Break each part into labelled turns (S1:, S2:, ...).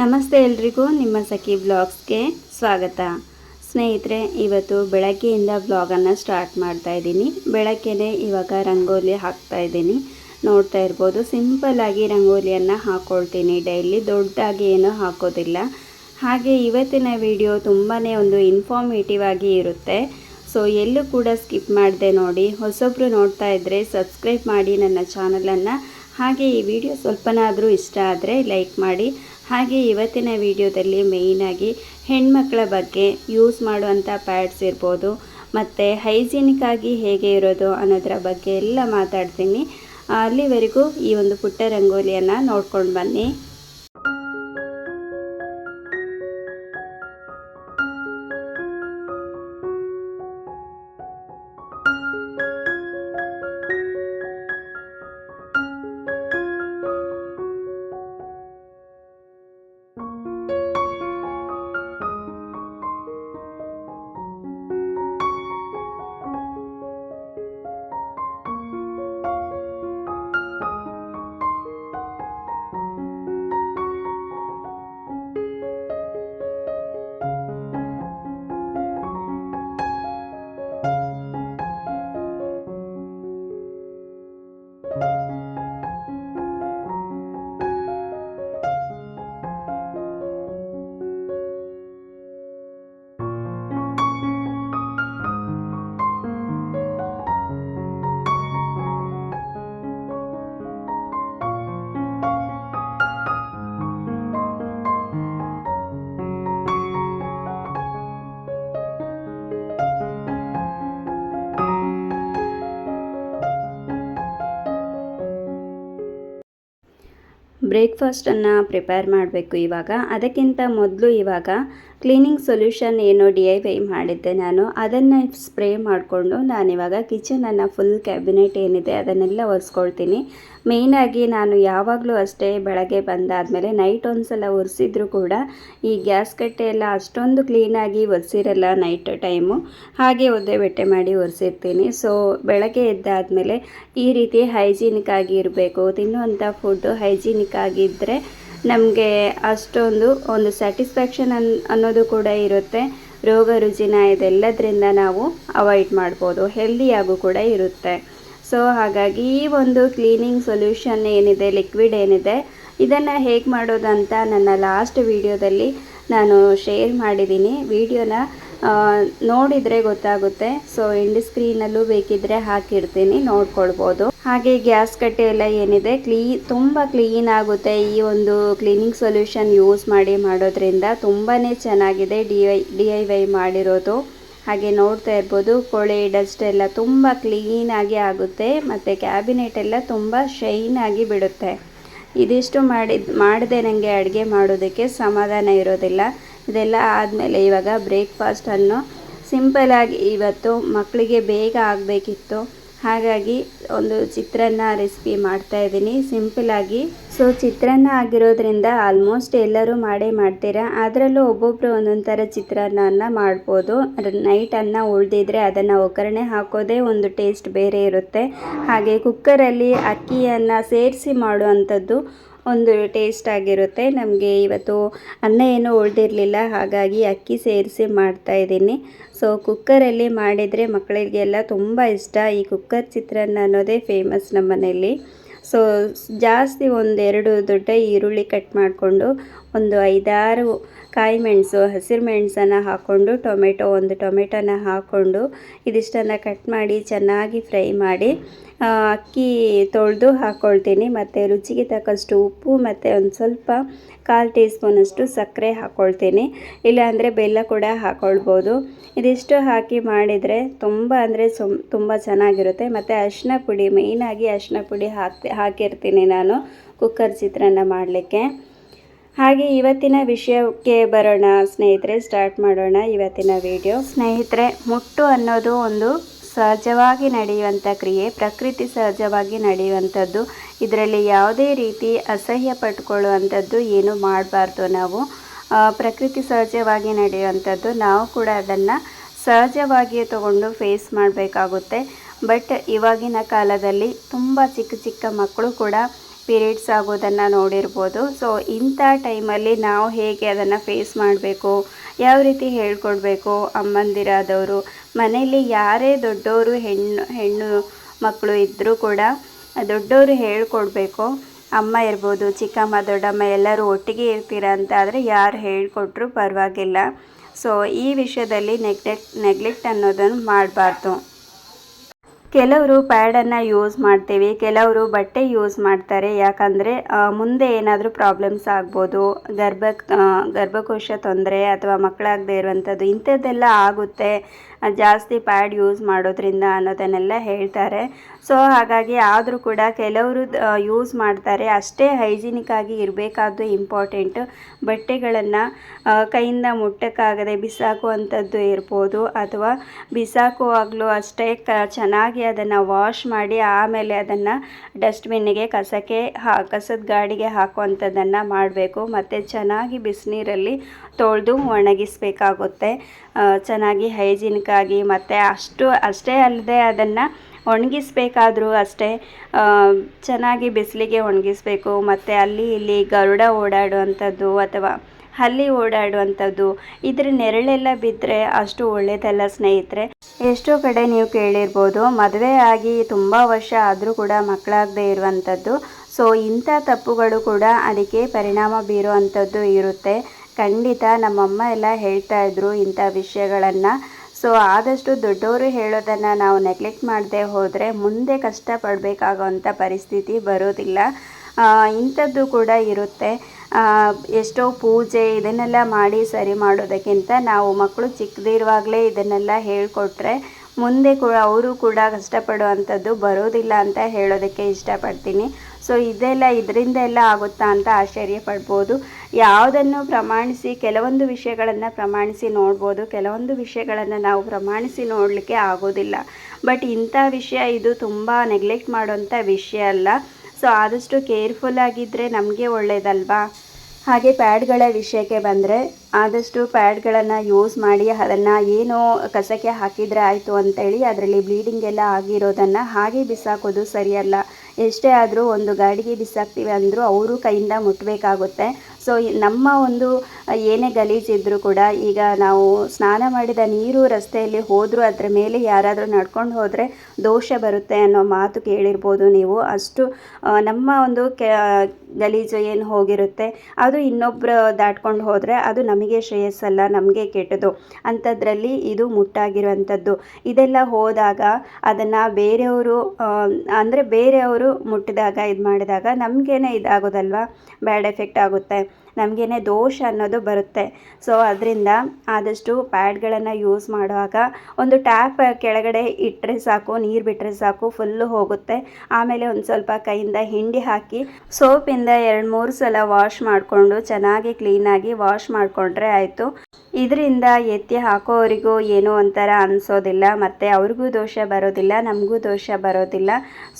S1: ನಮಸ್ತೆ ಎಲ್ರಿಗೂ ನಿಮ್ಮ ಸಖಿ ಬ್ಲಾಗ್ಸ್ಗೆ ಸ್ವಾಗತ. ಸ್ನೇಹಿತರೆ, ಇವತ್ತು ಬೆಳಗ್ಗೆಯಿಂದ ಬ್ಲಾಗನ್ನು ಸ್ಟಾರ್ಟ್ ಮಾಡ್ತಾ ಇದ್ದೀನಿ. ಬೆಳಗ್ಗೆನೇ ಇವಾಗ ರಂಗೋಲಿ ಹಾಕ್ತಾ ಇದ್ದೀನಿ. ನೋಡ್ತಾ ಇರ್ಬೋದು ಸಿಂಪಲ್ಲಾಗಿ ರಂಗೋಲಿಯನ್ನು ಹಾಕ್ಕೊಳ್ತೀನಿ ಡೈಲಿ ದೊಡ್ಡದಾಗಿ ಏನೂ ಹಾಕೋದಿಲ್ಲ. ಹಾಗೆ ಇವತ್ತಿನ ವಿಡಿಯೋ ತುಂಬಾ ಒಂದು ಇನ್ಫಾರ್ಮೇಟಿವ್ ಆಗಿ ಇರುತ್ತೆ. ಸೊ ಎಲ್ಲೂ ಕೂಡ ಸ್ಕಿಪ್ ಮಾಡಿದೆ ನೋಡಿ. ಹೊಸೊಬ್ಬರು ನೋಡ್ತಾ ಇದ್ದರೆ ಸಬ್ಸ್ಕ್ರೈಬ್ ಮಾಡಿ ನನ್ನ ಚಾನಲನ್ನು. ಹಾಗೆ ಈ ವಿಡಿಯೋ ಸ್ವಲ್ಪನಾದರೂ ಇಷ್ಟ ಆದರೆ ಲೈಕ್ ಮಾಡಿ. ಹಾಗೆ ಇವತ್ತಿನ ವಿಡಿಯೋದಲ್ಲಿ ಮೇಯ್ನಾಗಿ ಹೆಣ್ಮಕ್ಳ ಬಗ್ಗೆ ಯೂಸ್ ಮಾಡುವಂಥ ಪ್ಯಾಡ್ಸ್ ಇರ್ಬೋದು, ಮತ್ತು ಹೈಜೀನಿಕ್ ಹೇಗೆ ಇರೋದು ಅನ್ನೋದರ ಬಗ್ಗೆ ಎಲ್ಲ ಮಾತಾಡ್ತೀನಿ. ಅಲ್ಲಿವರೆಗೂ ಈ ಒಂದು ಪುಟ್ಟ ರಂಗೋಲಿಯನ್ನು ನೋಡ್ಕೊಂಡು ಬನ್ನಿ. ಬ್ರೇಕ್ಫಾಸ್ಟನ್ನು ಪ್ರಿಪೇರ್ ಮಾಡಬೇಕು ಇವಾಗ. ಅದಕ್ಕಿಂತ ಮೊದಲು ಇವಾಗ ಕ್ಲೀನಿಂಗ್ ಸೊಲ್ಯೂಷನ್ ಏನು ಡಿ ಐ ವೈ ಮಾಡಿದ್ದೆ ನಾನು. ಅದನ್ನು ಸ್ಪ್ರೇ ಮಾಡಿಕೊಂಡು ನಾನಿವಾಗ ಕಿಚನನ್ನು ಫುಲ್ ಕ್ಯಾಬಿನೆಟ್ ಏನಿದೆ ಅದನ್ನೆಲ್ಲ ಒರೆಸ್ಕೊಳ್ತೀನಿ. ಮೇಯ್ನಾಗಿ ನಾನು ಯಾವಾಗಲೂ ಅಷ್ಟೇ ಬೆಳಗ್ಗೆ ಬಂದಾದಮೇಲೆ ನೈಟ್ ಒಂದು ಸಲ ಒರೆಸಿದ್ರು ಕೂಡ ಈ ಗ್ಯಾಸ್ ಕಟ್ಟೆ ಎಲ್ಲ ಅಷ್ಟೊಂದು ಕ್ಲೀನಾಗಿ ಒರೆಸಿರಲ್ಲ ನೈಟ್ ಟೈಮು. ಹಾಗೆ ಒದ್ದೆ ಬೆಟ್ಟೆ ಮಾಡಿ ಒರೆಸಿರ್ತೀನಿ. ಸೊ, ಬೆಳಗ್ಗೆ ಎದ್ದಾದಮೇಲೆ ಈ ರೀತಿ ಹೈಜೀನಿಕ್ ಆಗಿ ಇರಬೇಕು. ತಿನ್ನುವಂಥ ಫುಡ್ಡು ಹೈಜೀನಿಕ್ ಆಗಿದ್ದರೆ ನಮಗೆ ಅಷ್ಟೊಂದು ಒಂದು ಸ್ಯಾಟಿಸ್ಫ್ಯಾಕ್ಷನ್ ಅನ್, ಅನ್ನೋದು ಕೂಡ ಇರುತ್ತೆ. ರೋಗ ರುಜಿನ ಇದೆಲ್ಲದರಿಂದ ನಾವು ಅವಾಯ್ಡ್ ಮಾಡ್ಬೋದು. ಹೆಲ್ದಿಯಾಗೂ ಕೂಡ ಇರುತ್ತೆ. ಸೊ ಹಾಗಾಗಿ ಈ ಒಂದು ಕ್ಲೀನಿಂಗ್ ಸೊಲ್ಯೂಷನ್ ಏನಿದೆ ಲಿಕ್ವಿಡ್ ಏನಿದೆ, ಇದನ್ನು ಹೇಗೆ ಮಾಡೋದಂತ ನನ್ನ ಲಾಸ್ಟ್ ವಿಡಿಯೋದಲ್ಲಿ ನಾನು ಶೇರ್ ಮಾಡಿದ್ದೀನಿ ವಿಡಿಯೋನ ನೋಡಿದರೆ ಗೊತ್ತಾಗುತ್ತೆ. ಸೊ ಇಂಡಿ ಸ್ಕ್ರೀನಲ್ಲೂ ಬೇಕಿದ್ದರೆ ಹಾಕಿರ್ತೀನಿ, ನೋಡ್ಕೊಳ್ಬೋದು. ಹಾಗೆ ಗ್ಯಾಸ್ ಕಟ್ಟೆ ಎಲ್ಲ ಏನಿದೆ, ಕ್ಲೀ, ತುಂಬ ಕ್ಲೀನ್ ಆಗುತ್ತೆ ಈ ಒಂದು ಕ್ಲೀನಿಂಗ್ ಸೊಲ್ಯೂಷನ್ ಯೂಸ್ ಮಾಡಿ ಮಾಡೋದ್ರಿಂದ. ತುಂಬಾ ಚೆನ್ನಾಗಿದೆ D Y D I Y ಮಾಡಿರೋದು. ಹಾಗೆ ನೋಡ್ತಾ ಇರ್ಬೋದು, ಕೊಳೆ ಡಸ್ಟ್ ಎಲ್ಲ ತುಂಬ ಕ್ಲೀನಾಗಿ ಆಗುತ್ತೆ ಮತ್ತು ಕ್ಯಾಬಿನೆಟ್ ಎಲ್ಲ ತುಂಬ ಶೈನ್ ಆಗಿ ಬಿಡುತ್ತೆ. ಇದಿಷ್ಟು ಮಾಡಿದ, ಮಾಡಿದೆ ನನಗೆ ಅಡುಗೆ ಮಾಡೋದಕ್ಕೆ ಸಮಾಧಾನ ಇರೋದಿಲ್ಲ. ಇದೆಲ್ಲ ಆದಮೇಲೆ ಇವಾಗ ಬ್ರೇಕ್ಫಾಸ್ಟನ್ನು ಸಿಂಪಲಾಗಿ ಇವತ್ತು ಮಕ್ಕಳಿಗೆ ಬೇಗ ಆಗಬೇಕಿತ್ತು. ಹಾಗಾಗಿ ಒಂದು ಚಿತ್ರಾನ್ನ ರೆಸಿಪಿ ಮಾಡ್ತಾ ಇದ್ದೀನಿ. ಸಿಂಪಲಾಗಿ ಸೊ ಚಿತ್ರಾನ್ನ ಆಗಿರೋದ್ರಿಂದ ಆಲ್ಮೋಸ್ಟ್ ಎಲ್ಲರೂ ಮಾಡೇ ಮಾಡ್ತೀರಾ? ಅದರಲ್ಲೂ ಒಬ್ಬೊಬ್ಬರು ಒಂದೊಂದು ಥರ ಚಿತ್ರಾನ್ನ ಮಾಡ್ಬೋದು. ನೈಟ್ ಅನ್ನ ಉಳಿದಿದ್ರೆ ಅದನ್ನು ಒಗ್ಗರಣೆ ಹಾಕೋದೇ ಒಂದು ಟೇಸ್ಟ್ ಬೇರೆ ಇರುತ್ತೆ. ಹಾಗೆ ಕುಕ್ಕರಲ್ಲಿ ಅಕ್ಕಿಯನ್ನು ಸೇರಿಸಿ ಮಾಡುವಂಥದ್ದು ಒಂದು ಟೇಸ್ಟ್ ಆಗಿರುತ್ತೆ. ನಮಗೆ ಇವತ್ತು ಅನ್ನ ಏನೂ ಉಳ್ದಿರಲಿಲ್ಲ, ಹಾಗಾಗಿ ಅಕ್ಕಿ ಸೇರಿಸಿ ಮಾಡ್ತಾಯಿದ್ದೀನಿ ಸೊ ಕುಕ್ಕರಲ್ಲಿ ಮಾಡಿದರೆ ಮಕ್ಕಳಿಗೆಲ್ಲ ತುಂಬ ಇಷ್ಟ. ಈ ಕುಕ್ಕರ್ ಚಿತ್ರಾನ್ನ ಅನ್ನೋದೇ ಫೇಮಸ್ ನಮ್ಮ ಮನೆಯಲ್ಲಿ ಸೊ ಜಾಸ್ತಿ ಒಂದೆರಡು ದೊಡ್ಡ ಈರುಳ್ಳಿ ಕಟ್ ಮಾಡಿಕೊಂಡು ಒಂದು ಐದಾರು ಕಾಯಿ ಮೆಣಸು, ಹಸಿರು ಮೆಣಸನ್ನು ಹಾಕ್ಕೊಂಡು ಟೊಮೆಟೊ ಒಂದು ಟೊಮೆಟೊನ ಹಾಕ್ಕೊಂಡು ಇದಿಷ್ಟನ್ನು ಕಟ್ ಮಾಡಿ ಚೆನ್ನಾಗಿ ಫ್ರೈ ಮಾಡಿ ಅಕ್ಕಿ ತೊಳೆದು ಹಾಕ್ಕೊಳ್ತೀನಿ ಮತ್ತು ರುಚಿಗೆ ತಕ್ಕಷ್ಟು ಉಪ್ಪು, ಮತ್ತು ಒಂದು ಸ್ವಲ್ಪ ಕಾಲು ಟೀ ಸ್ಪೂನಷ್ಟು ಸಕ್ಕರೆ ಹಾಕ್ಕೊಳ್ತೀನಿ ಇಲ್ಲಾಂದರೆ ಬೆಲ್ಲ ಕೂಡ ಹಾಕ್ಕೊಳ್ಬೋದು ಇದಿಷ್ಟು ಹಾಕಿ ಮಾಡಿದರೆ ತುಂಬ ಅಂದರೆ ಸುಮ್, ತುಂಬ ಚೆನ್ನಾಗಿರುತ್ತೆ. ಮತ್ತು ಅರಿಶಿನ ಪುಡಿ ಮೇಯ್ನಾಗಿ ಅರಿಶಿನ ಪುಡಿ ಹಾಕಿ, ಹಾಕಿರ್ತೀನಿ ನಾನು ಕುಕ್ಕರ್ ಚಿತ್ರಾನ್ನ ಮಾಡಲಿಕ್ಕೆ. ಹಾಗೆ ಇವತ್ತಿನ ವಿಷಯಕ್ಕೆ ಬರೋಣ. ಸ್ನೇಹಿತರೆ ಸ್ಟಾರ್ಟ್ ಮಾಡೋಣ ಇವತ್ತಿನ ವಿಡಿಯೋ ಸ್ನೇಹಿತರೆ, ಮುಟ್ಟು ಅನ್ನೋದು ಒಂದು ಸಹಜವಾಗಿ ನಡೆಯುವಂಥ ಕ್ರಿಯೆ, ಪ್ರಕೃತಿ ಸಹಜವಾಗಿ ನಡೆಯುವಂಥದ್ದು. ಇದರಲ್ಲಿ ಯಾವುದೇ ರೀತಿ ಅಸಹ್ಯ ಪಟ್ಕೊಳ್ಳುವಂಥದ್ದು ಏನು ಮಾಡಬಾರ್ದು ನಾವು. ಪ್ರಕೃತಿ ಸಹಜವಾಗಿ ನಡೆಯುವಂಥದ್ದು. ನಾವು ಕೂಡ ಅದನ್ನು ಸಹಜವಾಗಿಯೇ ತಗೊಂಡು ಫೇಸ್ ಮಾಡಬೇಕಾಗುತ್ತೆ. ಬಟ್ ಇವಾಗಿನ ಕಾಲದಲ್ಲಿ ತುಂಬ ಚಿಕ್ಕ ಚಿಕ್ಕ ಮಕ್ಕಳು ಕೂಡ ಪೀರಿಯಡ್ಸ್ ಆಗೋದನ್ನು ನೋಡಿರ್ಬೋದು. ಸೊ ಇಂಥ ಟೈಮಲ್ಲಿ ನಾವು ಹೇಗೆ ಅದನ್ನು ಫೇಸ್ ಮಾಡಬೇಕು, ಯಾವ ರೀತಿ ಹೇಳ್ಕೊಡ್ಬೇಕು ಅಮ್ಮಂದಿರಾದವರು, ಮನೆಯಲ್ಲಿ ಯಾರೇ ದೊಡ್ಡವರು, ಹೆಣ್ಣು ಹೆಣ್ಣು ಮಕ್ಕಳು ಇದ್ದರೂ ಕೂಡ ದೊಡ್ಡವರು ಹೇಳ್ಕೊಡ್ಬೇಕು. ಅಮ್ಮ ಇರ್ಬೋದು, ಚಿಕ್ಕಮ್ಮ, ದೊಡ್ಡಮ್ಮ ಎಲ್ಲರೂ ಒಟ್ಟಿಗೆ ಇರ್ತೀರ ಅಂತ ಆದರೆ ಯಾರು ಹೇಳ್ಕೊಟ್ರೂ ಪರವಾಗಿಲ್ಲ. ಸೊ ಈ ವಿಷಯದಲ್ಲಿ ನೆಗ್ಲೆಕ್ಟ್ ನೆಗ್ಲೆಕ್ಟ್ ಅನ್ನೋದನ್ನು ಮಾಡಬಾರ್ದು. ಕೆಲವರು ಪ್ಯಾಡನ್ನು ಯೂಸ್ ಮಾಡ್ತೀವಿ, ಕೆಲವರು ಬಟ್ಟೆ ಯೂಸ್ ಮಾಡ್ತಾರೆ. ಯಾಕಂದರೆ ಮುಂದೆ ಏನಾದರೂ ಪ್ರಾಬ್ಲಮ್ಸ್ ಆಗ್ಬೋದು ಗರ್ಭ ಗರ್ಭಕೋಶ ತೊಂದರೆ ಅಥವಾ ಮಕ್ಕಳಾಗದೇ ಇರುವಂಥದ್ದು ಇಂಥದ್ದೆಲ್ಲ ಆಗುತ್ತೆ. ಜಾಸ್ತಿ ಪ್ಯಾಡ್ ಯೂಸ್ ಮಾಡೋದ್ರಿಂದ ಅನ್ನೋದನ್ನೆಲ್ಲ ಹೇಳ್ತಾರೆ. ಸೊ ಹಾಗಾಗಿ ಆದರೂ ಕೂಡ ಕೆಲವರು ಯೂಸ್ ಮಾಡ್ತಾರೆ. ಅಷ್ಟೇ ಹೈಜಿನಿಕ್ ಆಗಿ ಇರಬೇಕಾದ್ದು ಇಂಪಾರ್ಟೆಂಟ್ ಬಟ್ಟೆಗಳನ್ನು ಕೈಯಿಂದ ಮುಟ್ಟಕ್ಕಾಗದೆ ಬಿಸಾಕುವಂಥದ್ದು ಇರ್ಬೋದು, ಅಥವಾ ಬಿಸಾಕುವಾಗಲೂ ಅಷ್ಟೇ ಕ, ಚೆನ್ನಾಗಿ ಅದನ್ನು ವಾಶ್ ಮಾಡಿ ಆಮೇಲೆ ಅದನ್ನು ಡಸ್ಟ್ಬಿನ್ನಿಗೆ ಕಸಕ್ಕೆ ಹಾ, ಕಸದ ಗಾಡಿಗೆ ಹಾಕುವಂಥದ್ದನ್ನು ಮಾಡಬೇಕು. ಮತ್ತು ಚೆನ್ನಾಗಿ ಬಿಸಿನೀರಲ್ಲಿ ತೊಳೆದು ಒಣಗಿಸಬೇಕಾಗುತ್ತೆ. ಚೆನ್ನಾಗಿ ಹೈಜೀನಿಕ್ ಆಗಿ ಮತ್ತು ಅಷ್ಟು ಅಷ್ಟೇ ಅಲ್ಲದೆ ಅದನ್ನು ಒಣಗಿಸ್ಬೇಕಾದ್ರೂ ಅಷ್ಟೇ ಚೆನ್ನಾಗಿ ಬಿಸಿಲಿಗೆ ಒಣಗಿಸ್ಬೇಕು. ಮತ್ತು ಅಲ್ಲಿ ಇಲ್ಲಿ ಗರುಡ ಓಡಾಡುವಂಥದ್ದು ಅಥವಾ ಹಲ್ಲಿ ಓಡಾಡುವಂಥದ್ದು, ಇದ್ರ ನೆರಳೆಲ್ಲ ಬಿದ್ದರೆ ಅಷ್ಟು ಒಳ್ಳೆಯದಲ್ಲ ಸ್ನೇಹಿತರೆ. ಎಷ್ಟೋ ಕಡೆ ನೀವು ಕೇಳಿರ್ಬೋದು, ಮದುವೆ ಆಗಿ ತುಂಬ ವರ್ಷ ಆದರೂ ಕೂಡ ಮಕ್ಕಳಾಗದೆ ಇರುವಂಥದ್ದು. ಸೊ ಇಂಥ ತಪ್ಪುಗಳು ಕೂಡ ಅದಕ್ಕೆ ಪರಿಣಾಮ ಬೀರುವಂಥದ್ದು ಇರುತ್ತೆ. ಖಂಡಿತ ನಮ್ಮಮ್ಮ ಎಲ್ಲ ಹೇಳ್ತಾ ಇದ್ರು ಇಂಥ ವಿಷಯಗಳನ್ನು. ಸೊ ಆದಷ್ಟು ದೊಡ್ಡವರು ಹೇಳೋದನ್ನು ನಾವು ನೆಗ್ಲೆಕ್ಟ್ ಮಾಡದೆ ಹೋದರೆ ಮುಂದೆ ಕಷ್ಟಪಡಬೇಕಾಗೋಂಥ ಪರಿಸ್ಥಿತಿ ಬರೋದಿಲ್ಲ. ಇಂಥದ್ದು ಕೂಡ ಇರುತ್ತೆ. ಎಷ್ಟೋ ಪೂಜೆ ಇದನ್ನೆಲ್ಲ ಮಾಡಿ ಸರಿ ಮಾಡೋದಕ್ಕಿಂತ ನಾವು ಮಕ್ಕಳು ಚಿಕ್ಕದಿರುವಾಗಲೇ ಇದನ್ನೆಲ್ಲ ಹೇಳಿಕೊಟ್ರೆ ಮುಂದೆ ಕೂಡ ಅವರು ಕೂಡ ಕಷ್ಟಪಡುವಂಥದ್ದು ಬರೋದಿಲ್ಲ ಅಂತ ಹೇಳೋದಕ್ಕೆ ಇಷ್ಟಪಡ್ತೀನಿ. ಸೊ ಇದೆಲ್ಲ ಇದರಿಂದ ಎಲ್ಲ ಆಗುತ್ತಾ ಅಂತ ಆಶ್ಚರ್ಯ ಪಡ್ಬೋದು. ಯಾವುದನ್ನು ಪ್ರಮಾಣಿಸಿ, ಕೆಲವೊಂದು ವಿಷಯಗಳನ್ನು ಪ್ರಮಾಣಿಸಿ ನೋಡ್ಬೋದು. ಕೆಲವೊಂದು ವಿಷಯಗಳನ್ನು ನಾವು ಪ್ರಮಾಣಿಸಿ ನೋಡಲಿಕ್ಕೆ ಆಗೋದಿಲ್ಲ. ಬಟ್ ಇಂಥ ವಿಷಯ ಇದು ತುಂಬ ನೆಗ್ಲೆಕ್ಟ್ ಮಾಡುವಂಥ ವಿಷಯ ಅಲ್ಲ. ಸೊ ಆದಷ್ಟು ಕೇರ್ಫುಲ್ ಆಗಿದ್ದರೆ ನಮಗೆ ಒಳ್ಳೆಯದಲ್ವಾ ಹಾಗೆ ಪ್ಯಾಡ್ಗಳ ವಿಷಯಕ್ಕೆ ಬಂದರೆ ಆದಷ್ಟು ಪ್ಯಾಡ್ಗಳನ್ನು ಯೂಸ್ ಮಾಡಿ ಅದನ್ನು ಏನೋ ಕಸಕ್ಕೆ ಹಾಕಿದರೆ ಆಯಿತು ಅಂತೇಳಿ ಅದರಲ್ಲಿ ಬ್ಲೀಡಿಂಗ್ ಎಲ್ಲ ಆಗಿರೋದನ್ನು ಹಾಗೆ ಬಿಸಾಕೋದು ಸರಿಯಲ್ಲ. ಎಷ್ಟೇ ಆದರೂ ಒಂದು ಗಾಡಿಗೆ ಬಿಸಾಕ್ತೀವಿ ಅಂದರೂ ಅವರು ಕೈಯಿಂದ ಮುಟ್ಟಬೇಕಾಗುತ್ತೆ ಸೊ ನಮ್ಮ ಒಂದು ಏನೇ ಗಲೀಜಿದ್ರೂ ಕೂಡ ಈಗ ನಾವು ಸ್ನಾನ ಮಾಡಿದ ನೀರು ರಸ್ತೆಯಲ್ಲಿ ಹೋದರೂ ಅದರ ಮೇಲೆ ಯಾರಾದರೂ ನಡ್ಕೊಂಡು ಹೋದರೆ ದೋಷ ಬರುತ್ತೆ ಅನ್ನೋ ಮಾತು ಕೇಳಿರ್ಬೋದು ನೀವು. ಅಷ್ಟು ನಮ್ಮ ಒಂದು ಗಲೀಜು ಏನು ಹೋಗಿರುತ್ತೆ, ಅದು ಇನ್ನೊಬ್ಬರು ದಾಟ್ಕೊಂಡು ಹೋದರೆ ಅದು ನಮಗೆ ಶ್ರೇಯಸ್ಸಲ್ಲ, ನಮಗೆ ಕೆಟ್ಟದು. ಅಂಥದ್ರಲ್ಲಿ ಇದು ಮುಟ್ಟಾಗಿರುವಂಥದ್ದು. ಇದೆಲ್ಲ ಹೋದಾಗ ಅದನ್ನು ಬೇರೆಯವರು ಅಂದರೆ ಬೇರೆಯವರು ಮುಟ್ಟಿದಾಗ ಇದು ಮಾಡಿದಾಗ ನಮಗೇನೆ ಇದಾಗೋದಲ್ವಾ? ಬ್ಯಾಡ್ ಎಫೆಕ್ಟ್ ಆಗುತ್ತೆ. ನಮಗೇನೆ ದೋಷ ಅನ್ನೋದು ಬರುತ್ತೆ. ಸೊ ಅದರಿಂದ ಆದಷ್ಟು ಪ್ಯಾಡ್ಗಳನ್ನು ಯೂಸ್ ಮಾಡುವಾಗ ಒಂದು ಟ್ಯಾಪ್ ಕೆಳಗಡೆ ಇಟ್ಟರೆ ಸಾಕು, ನೀರು ಬಿಟ್ಟರೆ ಸಾಕು ಫುಲ್ಲು ಹೋಗುತ್ತೆ. ಆಮೇಲೆ ಒಂದು ಸ್ವಲ್ಪ ಕೈಯಿಂದ ಹಿಂಡಿ ಹಾಕಿ ಸೋಪಿಂದ ಎರಡು ಮೂರು ಸಲ ವಾಶ್ ಮಾಡಿಕೊಂಡು ಚೆನ್ನಾಗಿ ಕ್ಲೀನಾಗಿ ವಾಶ್ ಮಾಡಿಕೊಂಡ್ರೆ ಆಯಿತು. ಇದರಿಂದ ಎತ್ತಿ ಹಾಕೋವರಿಗೂ ಏನೋ ಒಂಥರ ಅನಿಸೋದಿಲ್ಲ. ಮತ್ತು ಅವ್ರಿಗೂ ದೋಷ ಬರೋದಿಲ್ಲ, ನಮಗೂ ದೋಷ ಬರೋದಿಲ್ಲ.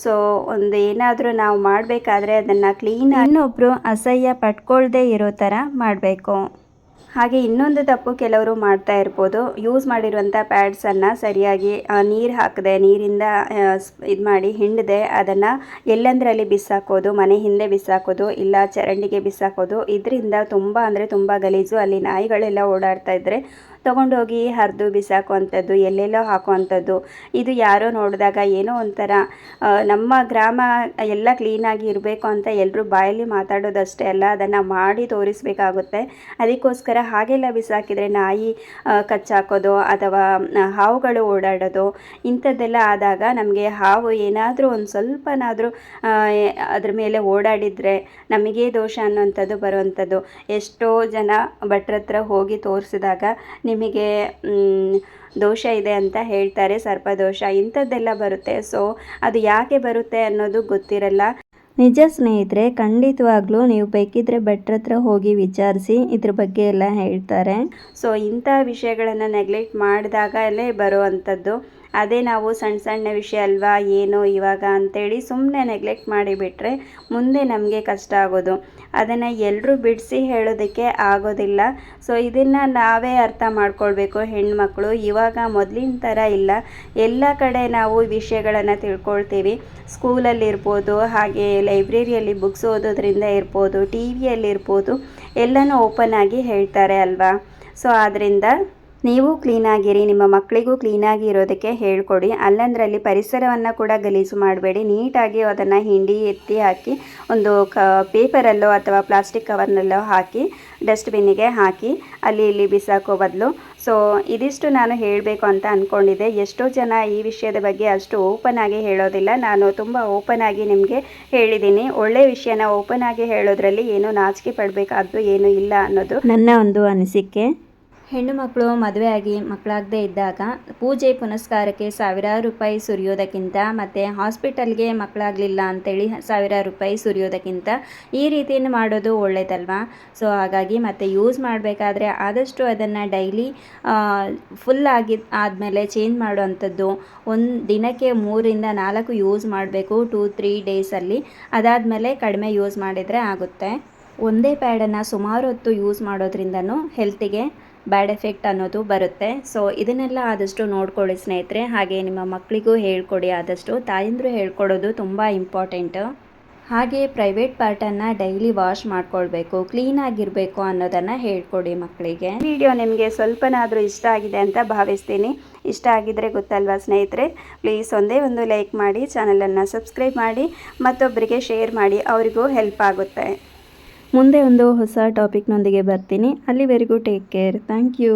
S1: ಸೊ ಒಂದು ಏನಾದರೂ ನಾವು ಮಾಡಬೇಕಾದ್ರೆ ಅದನ್ನು ಕ್ಲೀನ್ ಇನ್ನೊಬ್ಬರು ಅಸಹ್ಯ ಪಟ್ಕೊಳ್ಳದೆ ಇರೋ ಥರ ಮಾಡಬೇಕು. ಹಾಗೆ ಇನ್ನೊಂದು ತಪ್ಪು ಕೆಲವರು ಮಾಡ್ತಾ ಇರ್ಬೋದು. ಯೂಸ್ ಮಾಡಿರುವಂಥ ಪ್ಯಾಡ್ಸನ್ನು ಸರಿಯಾಗಿ ನೀರು ಹಾಕದೆ, ನೀರಿಂದ ಇದು ಮಾಡಿ ಹಿಂಡದೆ, ಅದನ್ನು ಎಲ್ಲೆಂದರಲ್ಲಿ ಬಿಸಾಕೋದು, ಮನೆ ಹಿಂದೆ ಬಿಸಾಕೋದು, ಇಲ್ಲ ಚರಂಡಿಗೆ ಬಿಸಾಕೋದು, ಇದರಿಂದ ತುಂಬ ಅಂದರೆ ತುಂಬ ಗಲೀಜು. ಅಲ್ಲಿ ನಾಯಿಗಳೆಲ್ಲ ಓಡಾಡ್ತಾ ಇದ್ದರೆ ತೊಗೊಂಡೋಗಿ ಹರಿದು ಬಿಸಾಕುವಂಥದ್ದು, ಎಲ್ಲೆಲ್ಲೋ ಹಾಕುವಂಥದ್ದು, ಇದು ಯಾರೋ ನೋಡಿದಾಗ ಏನೋ ಒಂಥರ ನಮ್ಮ ಗ್ರಾಮ ಎಲ್ಲ ಕ್ಲೀನಾಗಿ ಇರಬೇಕು ಅಂತ ಎಲ್ಲರೂ ಬಾಯಲ್ಲಿ ಮಾತಾಡೋದಷ್ಟೇ ಅಲ್ಲ, ಅದನ್ನು ಮಾಡಿ ತೋರಿಸಬೇಕಾಗುತ್ತೆ. ಅದಕ್ಕೋಸ್ಕರ ಹಾಗೆಲ್ಲ ಬಿಸಾಕಿದರೆ ನಾಯಿ ಕಚ್ಚಾಕೋದು ಅಥವಾ ಹಾವುಗಳು ಓಡಾಡೋದು, ಇಂಥದ್ದೆಲ್ಲ ಆದಾಗ ನಮಗೆ ಹಾವು ಏನಾದರೂ ಒಂದು ಸ್ವಲ್ಪನಾದರೂ ಅದ್ರ ಮೇಲೆ ಓಡಾಡಿದರೆ ನಮಗೇ ದೋಷ ಅನ್ನೋಂಥದ್ದು ಬರುವಂಥದ್ದು. ಎಷ್ಟೋ ಜನ ಭಟ್ರ ಹೋಗಿ ತೋರಿಸಿದಾಗ ನಿಮಗೆ ದೋಷ ಇದೆ ಅಂತ ಹೇಳ್ತಾರೆ, ಸರ್ಪದೋಷ, ಇಂಥದ್ದೆಲ್ಲ ಬರುತ್ತೆ. ಸೊ ಅದು ಯಾಕೆ ಬರುತ್ತೆ ಅನ್ನೋದು ಗೊತ್ತಿರಲ್ಲ. ನಿಜ ಸ್ನೇಹಿತರೆ, ಖಂಡಿತವಾಗ್ಲೂ ನೀವು ಬೇಕಿದ್ರೆ ಭಟ್ರ ಹತ್ರ ಹೋಗಿ ವಿಚಾರಿಸಿ, ಇದ್ರ ಬಗ್ಗೆ ಎಲ್ಲ ಹೇಳ್ತಾರೆ. ಸೊ ಇಂಥ ವಿಷಯಗಳನ್ನು ನೆಗ್ಲೆಕ್ಟ್ ಮಾಡಿದಾಗಲೇ ಬರುವಂಥದ್ದು. ಅದೇ ನಾವು ಸಣ್ಣ ಸಣ್ಣ ವಿಷಯ ಅಲ್ವಾ, ಏನೋ ಇವಾಗ ಅಂತೇಳಿ ಸುಮ್ಮನೆ ನೆಗ್ಲೆಕ್ಟ್ ಮಾಡಿಬಿಟ್ರೆ ಮುಂದೆ ನಮಗೆ ಕಷ್ಟ ಆಗೋದು. ಅದನ್ನು ಎಲ್ಲರೂ ಬಿಡಿಸಿ ಹೇಳೋದಕ್ಕೆ ಆಗೋದಿಲ್ಲ. ಸೊ ಇದನ್ನು ನಾವೇ ಅರ್ಥ ಮಾಡ್ಕೊಳ್ಬೇಕು ಹೆಣ್ಮಕ್ಳು. ಇವಾಗ ಮೊದಲಿನ ಥರ ಇಲ್ಲ. ಎಲ್ಲ ಕಡೆ ನಾವು ವಿಷಯಗಳನ್ನು ತಿಳ್ಕೊಳ್ತೀವಿ. ಸ್ಕೂಲಲ್ಲಿರ್ಬೋದು, ಹಾಗೆ ಲೈಬ್ರರಿಯಲ್ಲಿ ಬುಕ್ಸ್ ಓದೋದ್ರಿಂದ ಇರ್ಬೋದು ಟಿ ವಿಯಲ್ಲಿರ್ಬೋದು ಎಲ್ಲನೂ ಓಪನ್ ಆಗಿ ಹೇಳ್ತಾರೆ ಅಲ್ವಾ? ಸೊ ಆದ್ದರಿಂದ ನೀವು ಕ್ಲೀನಾಗಿರಿ, ನಿಮ್ಮ ಮಕ್ಕಳಿಗೂ ಕ್ಲೀನಾಗಿ ಇರೋದಕ್ಕೆ ಹೇಳ್ಕೊಡಿ. ಅಲ್ಲಂದ್ರಲ್ಲಿ ಪರಿಸರವನ್ನು ಕೂಡ ಗಲೀಜು ಮಾಡಬೇಡಿ. ನೀಟಾಗಿ ಅದನ್ನು ಹಿಂಡಿ ಎತ್ತಿ ಹಾಕಿ, ಒಂದು ಕ, ಪೇಪರಲ್ಲೋ ಅಥವಾ ಪ್ಲಾಸ್ಟಿಕ್ ಕವರ್ನಲ್ಲೋ ಹಾಕಿ, ಡಸ್ಟ್ಬಿನ್ನಿಗೆ ಹಾಕಿ, ಅಲ್ಲಿ ಇಲ್ಲಿ ಬಿಸಾಕೋ ಬದಲು. ಸೊ ಇದಿಷ್ಟು ನಾನು ಹೇಳಬೇಕು ಅಂತ ಅಂದ್ಕೊಂಡಿದ್ದೆ ಎಷ್ಟೋ ಜನ ಈ ವಿಷಯದ ಬಗ್ಗೆ ಅಷ್ಟು ಓಪನ್ ಆಗಿ ಹೇಳೋದಿಲ್ಲ. ನಾನು ತುಂಬ ಓಪನ್ ಆಗಿ ನಿಮಗೆ ಹೇಳಿದ್ದೀನಿ. ಒಳ್ಳೆಯ ವಿಷಯನ ಓಪನ್ ಆಗಿ ಹೇಳೋದ್ರಲ್ಲಿ ಏನು ನಾಚಿಕೆ ಪಡಬೇಕಾದ್ದು ಏನೂ ಇಲ್ಲ ಅನ್ನೋದು. ನನ್ನ ಒಂದು ಅನಿಸಿಕೆ ಹೆಣ್ಣು ಮಕ್ಕಳು ಮದುವೆಯಾಗಿ ಮಕ್ಕಳಾಗದೇ ಇದ್ದಾಗ ಪೂಜೆ ಪುನಸ್ಕಾರಕ್ಕೆ ಸಾವಿರಾರು ರೂಪಾಯಿ ಸುರಿಯೋದಕ್ಕಿಂತ ಮತ್ತು ಹಾಸ್ಪಿಟಲ್ಗೆ ಮಕ್ಕಳಾಗಲಿಲ್ಲ ಅಂತೇಳಿ ಸಾವಿರಾರು ರೂಪಾಯಿ ಸುರಿಯೋದಕ್ಕಿಂತ ಈ ರೀತಿಯನ್ನು ಮಾಡೋದು ಒಳ್ಳೇದಲ್ವಾ? ಸೊ, ಹಾಗಾಗಿ ಮತ್ತು ಯೂಸ್ ಮಾಡಬೇಕಾದ್ರೆ ಆದಷ್ಟು ಅದನ್ನು ಡೈಲಿ ಫುಲ್ ಆಗಿ ಆದಮೇಲೆ ಚೇಂಜ್ ಮಾಡುವಂಥದ್ದು ಒಂದು ದಿನಕ್ಕೆ ಮೂರಿಂದ ನಾಲ್ಕು ಯೂಸ್ ಮಾಡಬೇಕು ಟೂ, ತ್ರೀ ಡೇಸಲ್ಲಿ. ಅದಾದಮೇಲೆ ಕಡಿಮೆ ಯೂಸ್ ಮಾಡಿದರೆ ಆಗುತ್ತೆ. ಒಂದೇ ಪ್ಯಾಡನ್ನು ಸುಮಾರು ಹೊತ್ತು ಯೂಸ್ ಮಾಡೋದ್ರಿಂದನೂ ಹೆಲ್ತಿಗೆ ಬ್ಯಾಡ್ ಎಫೆಕ್ಟ್ ಅನ್ನೋದು ಬರುತ್ತೆ. ಸೊ ಇದನ್ನೆಲ್ಲ ಆದಷ್ಟು ನೋಡ್ಕೊಳ್ಳಿ ಸ್ನೇಹಿತರೆ. ಹಾಗೆ ನಿಮ್ಮ ಮಕ್ಕಳಿಗೂ ಹೇಳ್ಕೊಡಿ ಆದಷ್ಟು. ತಾಯಂದರು ಹೇಳ್ಕೊಡೋದು ತುಂಬ ಇಂಪಾರ್ಟೆಂಟು ಹಾಗೆ ಪ್ರೈವೇಟ್ ಪಾರ್ಟನ್ನು ಡೈಲಿ ವಾಶ್ ಮಾಡ್ಕೊಳ್ಬೇಕು. ಕ್ಲೀನಾಗಿರಬೇಕು ಅನ್ನೋದನ್ನು ಹೇಳ್ಕೊಡಿ ಮಕ್ಕಳಿಗೆ ವಿಡಿಯೋ ನಿಮಗೆ ಸ್ವಲ್ಪನಾದರೂ ಇಷ್ಟ ಆಗಿದೆ ಅಂತ ಭಾವಿಸ್ತೀನಿ. ಇಷ್ಟ ಆಗಿದ್ದರೆ ಗೊತ್ತಲ್ವಾ ಸ್ನೇಹಿತರೆ? ಪ್ಲೀಸ್ ಒಂದೇ ಒಂದು ಲೈಕ್ ಮಾಡಿ ಚಾನಲನ್ನು ಸಬ್ಸ್ಕ್ರೈಬ್ ಮಾಡಿ ಮತ್ತೊಬ್ಬರಿಗೆ ಶೇರ್ ಮಾಡಿ, ಅವರಿಗೂ ಹೆಲ್ಪ್ ಆಗುತ್ತೆ. ಮುಂದೆ ಒಂದು ಹೊಸ ಟಾಪಿಕ್ನೊಂದಿಗೆ ಬರ್ತೀನಿ. ಅಲ್ಲಿವರೆಗೂ ಟೇಕ್ ಕೇರ್ ಥ್ಯಾಂಕ್ ಯು